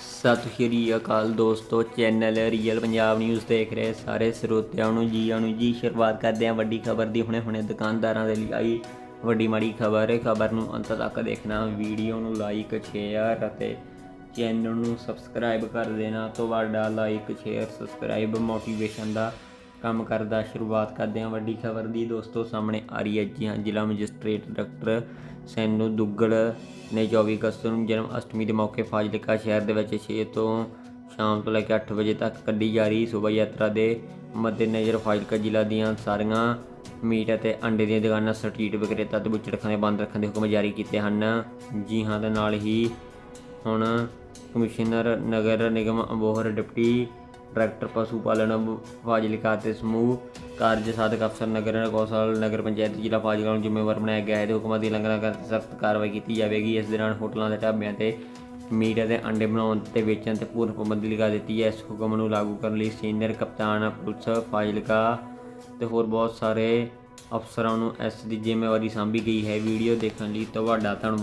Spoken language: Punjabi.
ਸਤਿ ਸ਼੍ਰੀ ਅਕਾਲ ਦੋਸਤੋ, ਚੈਨਲ ਰੀਅਲ ਪੰਜਾਬ ਨਿਊਜ਼ ਦੇਖ ਰਹੇ ਸਾਰੇ ਸਰੋਤਿਆਂ ਨੂੰ ਜੀ ਆਇਆਂ ਜੀ ਸ਼ੁਰੂਆਤ ਕਰਦੇ ਹਾਂ ਵੱਡੀ ਖਬਰ ਦੀ। ਹੁਣੇ-ਹੁਣੇ ਦੁਕਾਨਦਾਰਾਂ ਦੇ ਲਈ ਆਈ ਵੱਡੀ ਮਾੜੀ ਖਬਰ। ਹੈ ਖਬਰ ਨੂੰ ਅੰਤ ਤੱਕ ਦੇਖਣਾ, ਵੀਡੀਓ ਨੂੰ ਲਾਈਕ ਸ਼ੇਅਰ ਅਤੇ ਚੈਨਲ ਨੂੰ ਸਬਸਕ੍ਰਾਈਬ ਕਰ ਦੇਣਾ। ਤੁਹਾਡਾ ਲਾਈਕ ਸ਼ੇਅਰ ਸਬਸਕ੍ਰਾਈਬ ਮੋਟੀਵੇਸ਼ਨ ਦਾ ਕੰਮ ਕਰਦਾ। ਸ਼ੁਰੂਆਤ ਕਰਦੇ ਹਾਂ ਵੱਡੀ ਖਬਰ ਦੀ। ਦੋਸਤੋ, ਸਾਹਮਣੇ ਆ ਰਹੀ ਹੈ ਜੀ ਹਾਂ, ਜ਼ਿਲ੍ਹਾ ਮੈਜਿਸਟ੍ਰੇਟ ਡਾਕਟਰ ਸੈਨੂ ਦੁੱਗਲ ਨੇ 24 ਅਗਸਤ ਨੂੰ ਜਨਮ ਅਸ਼ਟਮੀ ਦੇ ਮੌਕੇ ਫਾਜ਼ਿਲਕਾ ਸ਼ਹਿਰ ਦੇ ਵਿੱਚ 6 ਤੋਂ ਸ਼ਾਮ ਤੋਂ ਲੈ ਕੇ 8 ਵਜੇ ਤੱਕ ਕੱਢੀ ਜਾ ਰਹੀ ਸ਼ੋਭਾ ਯਾਤਰਾ ਦੇ ਮੱਦੇਨਜ਼ਰ ਫਾਜ਼ਿਲਕਾ ਜ਼ਿਲ੍ਹਾ ਦੀਆਂ ਸਾਰੀਆਂ ਮੀਟ ਅਤੇ ਅੰਡੇ ਦੀਆਂ ਦੁਕਾਨਾਂ, ਸਟਰੀਟ ਵਿਕਰੇਤਾ ਤੇ ਬੁੱਚੜਖਾਨੇ ਦੇ ਬੰਦ ਰੱਖਣ ਦੇ ਹੁਕਮ ਜਾਰੀ ਕੀਤੇ ਹਨ। ਜੀ ਹਾਂ, ਦੇ ਨਾਲ ਹੀ ਹੁਣ commissioner Nagar Nigam Abohar deputy director ਪਸ਼ੂ ਪਾਲਣ ਫਾਜ਼ਿਲਕਾ ਤੇ ਸਮੂਹ ਕਾਰਜ ਸਾਧਕ ਅਫਸਰ ਨਗਰ ਕੌਸ਼ਲ ਨਗਰ ਪੰਚਾਇਤ ਜ਼ਿਲ੍ਹਾ ਫਾਜ਼ਿਲਕਾ ਨੂੰ ਜ਼ਿੰਮੇਵਾਰ ਬਣਾਇਆ ਗਿਆ ਹੈ। ਤੇ ਹੁਕਮਾਂ ਦੀ ਉਲੰਘਣਾ ਕਰਨ ਤੇ ਸਖਤ ਕਾਰਵਾਈ ਕੀਤੀ ਜਾਵੇਗੀ। ਇਸ ਦੌਰਾਨ ਹੋਟਲਾਂ ਦੇ ਢਾਬਿਆਂ ਤੇ ਮੀਟ ਅਤੇ ਅੰਡੇ ਬਣਾਉਣ ਤੇ ਵੇਚਣ ਤੇ ਪੂਰਨ ਪਾਬੰਦੀ ਲਗਾ ਦਿੱਤੀ ਹੈ। ਇਸ ਹੁਕਮ ਨੂੰ ਲਾਗੂ ਕਰਨ ਲਈ ਸੀਨੀਅਰ ਕਪਤਾਨ, ਪੁਲਿਸ, ਫਾਜ਼ਿਲਕਾ ਤੇ ਹੋਰ ਬਹੁਤ ਸਾਰੇ ਅਫਸਰਾਂ ਨੂੰ ਇਸ ਦੀ ਜ਼ਿੰਮੇਵਾਰੀ ਸਾਂਭੀ ਗਈ ਹੈ। ਵੀਡੀਓ ਦੇਖਣ ਲਈ ਤੁਹਾਡਾ ਧੰਨਵਾਦ।